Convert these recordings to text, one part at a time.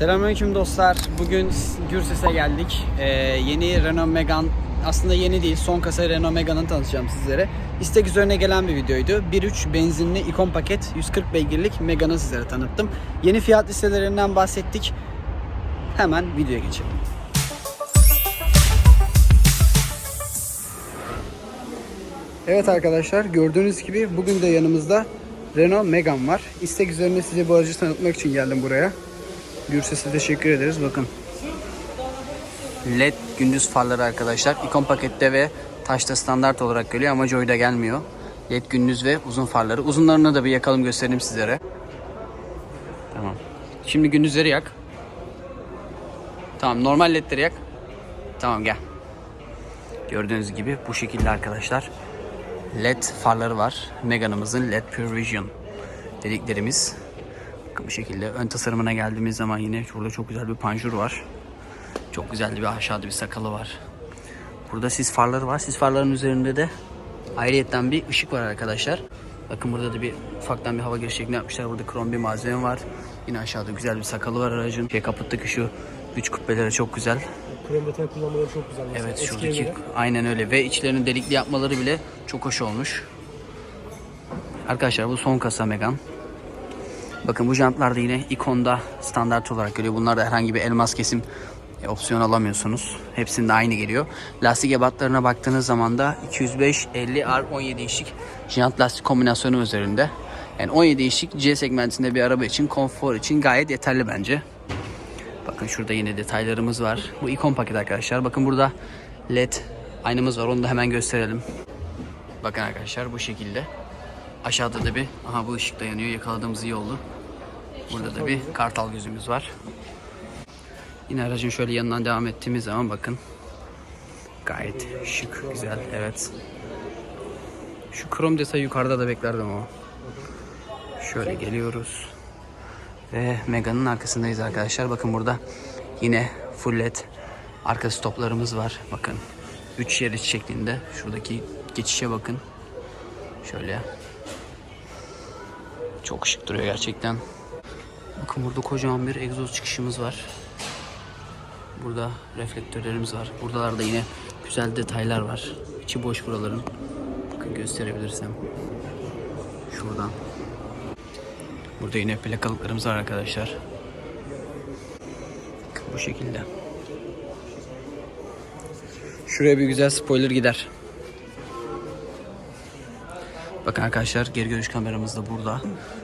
Selamünaleyküm dostlar. Bugün Gürses'e geldik. Ee, yeni Renault Megane aslında yeni değil. Son kasa Renault Megane'ı tanıtacağım sizlere. İstek üzerine gelen bir videoydu. 1.3 benzinli ikon paket 140 beygirlik Megane'ı sizlere tanıttım. Yeni fiyat listelerinden bahsettik. Hemen videoya geçelim. Evet arkadaşlar gördüğünüz gibi bugün de yanımızda Renault Megane var. İstek üzerine size bu aracı tanıtmak için geldim buraya. Gürses'e teşekkür ederiz. Bakın. LED gündüz farları arkadaşlar. İkon pakette ve taşta standart olarak geliyor ama Joy'da gelmiyor. LED gündüz ve uzun farları. Uzunlarını da bir yakalım göstereyim sizlere. Tamam. Şimdi gündüzleri yak. Tamam normal ledleri yak. Tamam gel. Gördüğünüz gibi bu şekilde arkadaşlar. LED farları var. Megane'ımızın LED Pure Vision dediklerimiz. Bakın bu şekilde ön tasarımına geldiğimiz zaman yine burada çok güzel bir panjur var. Çok güzel bir aşağıda bir sakalı var. Burada sis farları var. Sis farların üzerinde de ayrıyetten bir ışık var arkadaşlar. Bakın burada da bir ufaktan bir hava giriş şeklinde yapmışlar. Burada krom bir malzeme var. Yine aşağıda güzel bir sakalı var aracın. Şey kaputtaki şu güç kubbeleri çok güzel. Krem detay kullanmaları çok güzel. Mesela Evet eskiye şuradaki göre. aynen öyle ve içlerini delikli yapmaları bile çok hoş olmuş. Arkadaşlar bu son kasa Megane. Bakın bu jantlar da yine ikonda standart olarak geliyor. Bunlarda herhangi bir elmas kesim e, opsiyon alamıyorsunuz. Hepsinde aynı geliyor. Lastik ebatlarına baktığınız zaman da 205 50 R 17 inçlik jant lastik kombinasyonu üzerinde. Yani 17 inçlik C segmentinde bir araba için konfor için gayet yeterli bence. Bakın şurada yine detaylarımız var. Bu ikon paket arkadaşlar. Bakın burada led aynamız var. Onu da hemen gösterelim. Bakın arkadaşlar bu şekilde. Aşağıda da bir aha bu ışık da yanıyor. Yakaladığımız iyi oldu. Burada da bir kartal gözümüz var. Yine aracın şöyle yanından devam ettiğimiz zaman bakın. Gayet şık, güzel. Evet. Şu krom detayı yukarıda da beklerdim ama. Şöyle geliyoruz. Ve Mega'nın arkasındayız arkadaşlar. Bakın burada yine full led arka stoplarımız var. Bakın 3 şerit şeklinde. Şuradaki geçişe bakın. Şöyle. Çok şık duruyor gerçekten. Bakın burada kocaman bir egzoz çıkışımız var. Burada reflektörlerimiz var. Buralarda yine güzel detaylar var. İçi boş buraların. Bakın gösterebilirsem. Şuradan. Burada yine plakalıklarımız var arkadaşlar. Bu şekilde. Şuraya bir güzel spoiler gider. Bakın arkadaşlar geri görüş kameramız da burada.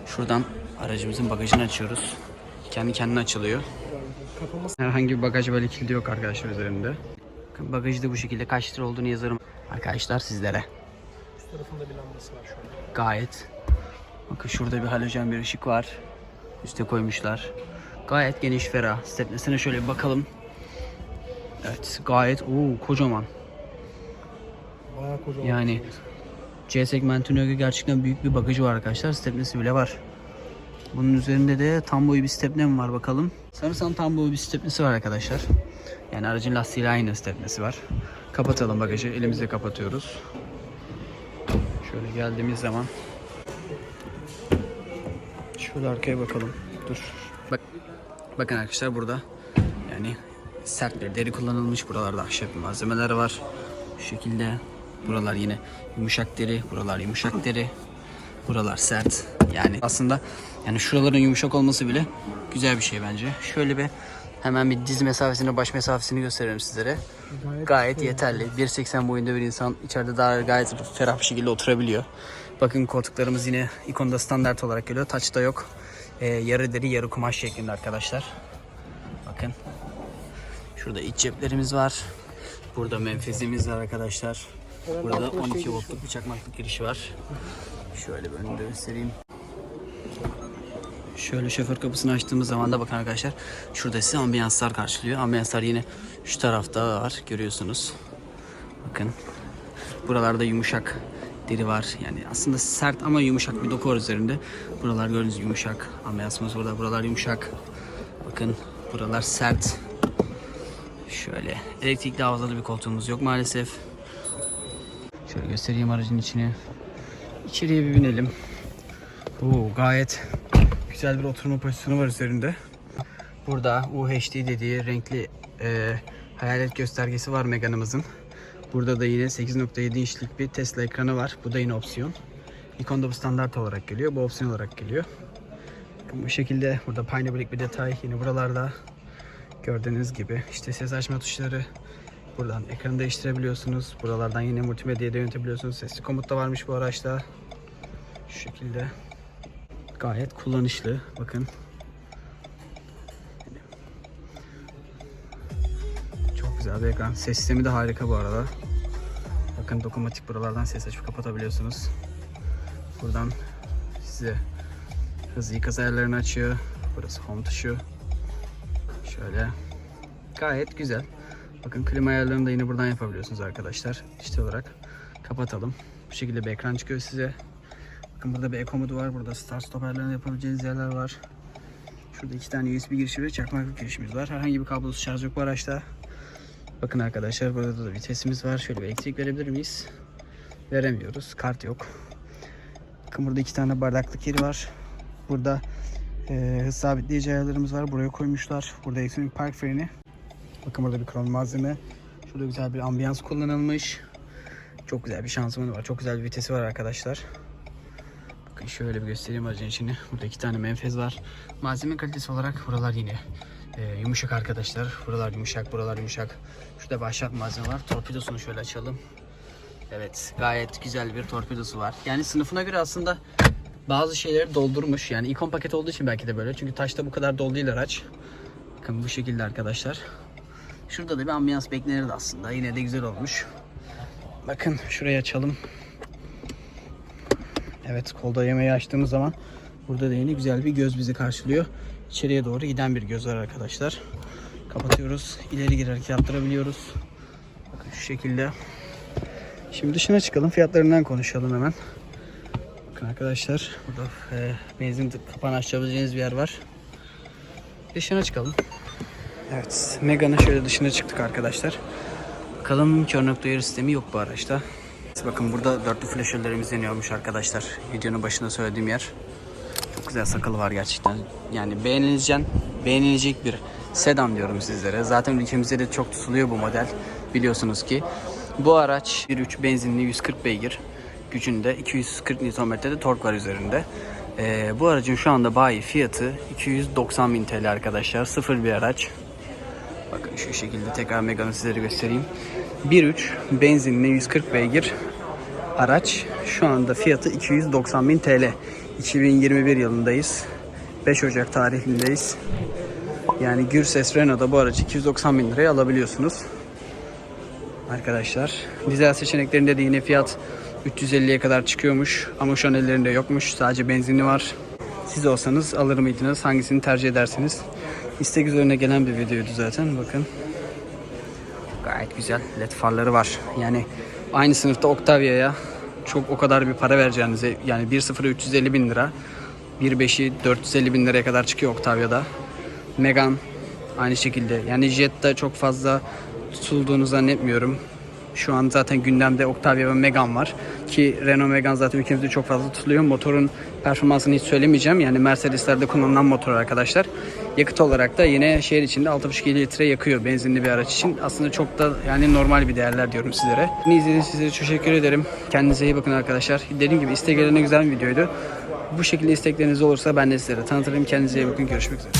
Şuradan aracımızın bagajını açıyoruz. Kendi kendine açılıyor. Herhangi bir bagaj böyle kilidi yok arkadaşlar üzerinde. Bakın bagajı da bu şekilde kaç litre olduğunu yazarım arkadaşlar sizlere. Üst tarafında bir lambası var şu an. Gayet. Bakın şurada bir halojen bir ışık var. Üste koymuşlar. Gayet geniş ferah. Stepnesine şöyle bir bakalım. Evet gayet oo, kocaman. Bayağı kocaman. Yani C segmentine göre gerçekten büyük bir bagajı var arkadaşlar. Stepnesi bile var. Bunun üzerinde de tam boyu bir stepne var bakalım. Sanırsam tam boyu bir stepnesi var arkadaşlar. Yani aracın lastiğiyle aynı stepnesi var. Kapatalım bagajı. Elimizle kapatıyoruz. Şöyle geldiğimiz zaman Şöyle arkaya bakalım. Dur. Bak bakın arkadaşlar burada yani sert bir deri kullanılmış. Buralarda ahşap malzemeler var. Şu şekilde. Buralar yine yumuşak deri. Buralar yumuşak deri. Buralar sert. Yani aslında yani şuraların yumuşak olması bile güzel bir şey bence. Şöyle bir hemen bir diz mesafesini, baş mesafesini gösterelim sizlere. Gayet, Gayet yeterli. 1.80 boyunda bir insan içeride daha gayet ferah bir şekilde oturabiliyor. Bakın koltuklarımız yine ikonda standart olarak geliyor. Taçta yok. Ee, yarı deri yarı kumaş şeklinde arkadaşlar. Bakın. Şurada iç ceplerimiz var. Burada menfezimiz var arkadaşlar. Burada 12 voltluk bir çakmaklık girişi var. Şöyle bir önünde göstereyim. Şöyle şoför kapısını açtığımız zaman da bakın arkadaşlar şurada size ambiyanslar karşılıyor. Ambiyanslar yine şu tarafta var görüyorsunuz. Bakın buralarda yumuşak deri var. Yani aslında sert ama yumuşak bir doku var üzerinde. Buralar gördüğünüz yumuşak. Ambiyansımız burada. Buralar yumuşak. Bakın buralar sert. Şöyle elektrikli havalı bir koltuğumuz yok maalesef. Şöyle göstereyim aracın içini. İçeriye bir binelim. Oo, gayet güzel bir oturma pozisyonu var üzerinde. Burada UHD dediği renkli e, hayalet göstergesi var Megane'ımızın. Burada da yine 8.7 inçlik bir Tesla ekranı var. Bu da yine opsiyon. Icon'da bu standart olarak geliyor. Bu opsiyon olarak geliyor. Bu şekilde burada Pineapple bir detay. Yine buralarda gördüğünüz gibi işte ses açma tuşları. Buradan ekranı değiştirebiliyorsunuz. Buralardan yine multimedyayı da yönetebiliyorsunuz. Sesli komut da varmış bu araçta. Şu şekilde. Gayet kullanışlı. Bakın. Çok güzel bir ekran. Ses sistemi de harika bu arada. Bakın dokunmatik buralardan ses açıp kapatabiliyorsunuz. Buradan size hızlı ikaz ayarlarını açıyor. Burası home tuşu. Şöyle. Gayet güzel. Bakın klima ayarlarını da yine buradan yapabiliyorsunuz arkadaşlar. İşte olarak kapatalım. Bu şekilde bir ekran çıkıyor size. Bakın burada bir eco modu var. Burada start stop ayarlarını yapabileceğiniz yerler var. Şurada iki tane USB girişi ve çakmaklık girişimiz var. Herhangi bir kablosuz şarj yok bu araçta. Bakın arkadaşlar burada da vitesimiz var. Şöyle bir elektrik verebilir miyiz? Veremiyoruz. Kart yok. Bakın burada iki tane bardaklık yeri var. Burada e, hız sabitleyici ayarlarımız var. Buraya koymuşlar. Burada elektronik park freni. Bakın burada bir krom malzeme. Şurada güzel bir ambiyans kullanılmış. Çok güzel bir şanzımanı var. Çok güzel bir vitesi var arkadaşlar. Bakın şöyle bir göstereyim aracın içini. Burada iki tane menfez var. Malzeme kalitesi olarak buralar yine e, yumuşak arkadaşlar. Buralar yumuşak, buralar yumuşak. Şurada başlat malzeme var. Torpidosunu şöyle açalım. Evet, gayet güzel bir torpidosu var. Yani sınıfına göre aslında bazı şeyleri doldurmuş. Yani ikon paket olduğu için belki de böyle. Çünkü taşta bu kadar dolu değil araç. Bakın bu şekilde arkadaşlar. Şurada da bir ambiyans beklenirdi aslında. Yine de güzel olmuş. Bakın şurayı açalım. Evet kolda yemeği açtığımız zaman burada da yine güzel bir göz bizi karşılıyor. İçeriye doğru giden bir göz var arkadaşlar. Kapatıyoruz. İleri hareket yaptırabiliyoruz. Bakın şu şekilde. Şimdi dışına çıkalım. Fiyatlarından konuşalım hemen. Bakın arkadaşlar burada e, benzin kapağını açabileceğiniz bir yer var. Dışına çıkalım. Evet, Megane'ın şöyle dışına çıktık arkadaşlar. Bakalım kör nokta uyarı sistemi yok bu araçta. Bakın burada dörtlü flaşörlerimiz yanıyormuş arkadaşlar. Videonun başında söylediğim yer. Çok güzel sakalı var gerçekten. Yani beğenilecek, beğenilecek bir sedan diyorum sizlere. Zaten ülkemizde de çok tutuluyor bu model. Biliyorsunuz ki. Bu araç 1.3 benzinli 140 beygir gücünde 240 Nm'de tork var üzerinde. Ee, bu aracın şu anda bayi fiyatı 290 bin TL arkadaşlar. Sıfır bir araç. Bakın şu şekilde tekrar Megane'ı sizlere göstereyim. 1.3 benzinli 140 beygir araç. Şu anda fiyatı 290 bin TL. 2021 yılındayız. 5 Ocak tarihindeyiz. Yani Gürses Renault'da bu aracı 290 bin liraya alabiliyorsunuz. Arkadaşlar. Dizel seçeneklerinde de yine fiyat 350'ye kadar çıkıyormuş. Ama şu an ellerinde yokmuş. Sadece benzinli var. Siz olsanız alır mıydınız? Hangisini tercih edersiniz? İstek üzerine gelen bir videoydu zaten. Bakın. Gayet güzel led farları var. Yani aynı sınıfta Octavia'ya çok o kadar bir para vereceğinize yani 1.0'ı 350 bin lira 1.5'i 450 bin liraya kadar çıkıyor Octavia'da. Megane aynı şekilde. Yani Jett'te çok fazla tutulduğunu zannetmiyorum. Şu an zaten gündemde Octavia ve Megane var. Ki Renault Megane zaten ülkemizde çok fazla tutuluyor. Motorun performansını hiç söylemeyeceğim. Yani Mercedes'lerde kullanılan motor arkadaşlar. Yakıt olarak da yine şehir içinde 6,5 litre yakıyor benzinli bir araç için. Aslında çok da yani normal bir değerler diyorum sizlere. Beni izlediğiniz için teşekkür ederim. Kendinize iyi bakın arkadaşlar. Dediğim gibi istek gelene güzel bir videoydu. Bu şekilde istekleriniz olursa ben de sizlere tanıtırım. Kendinize iyi bakın. Görüşmek üzere.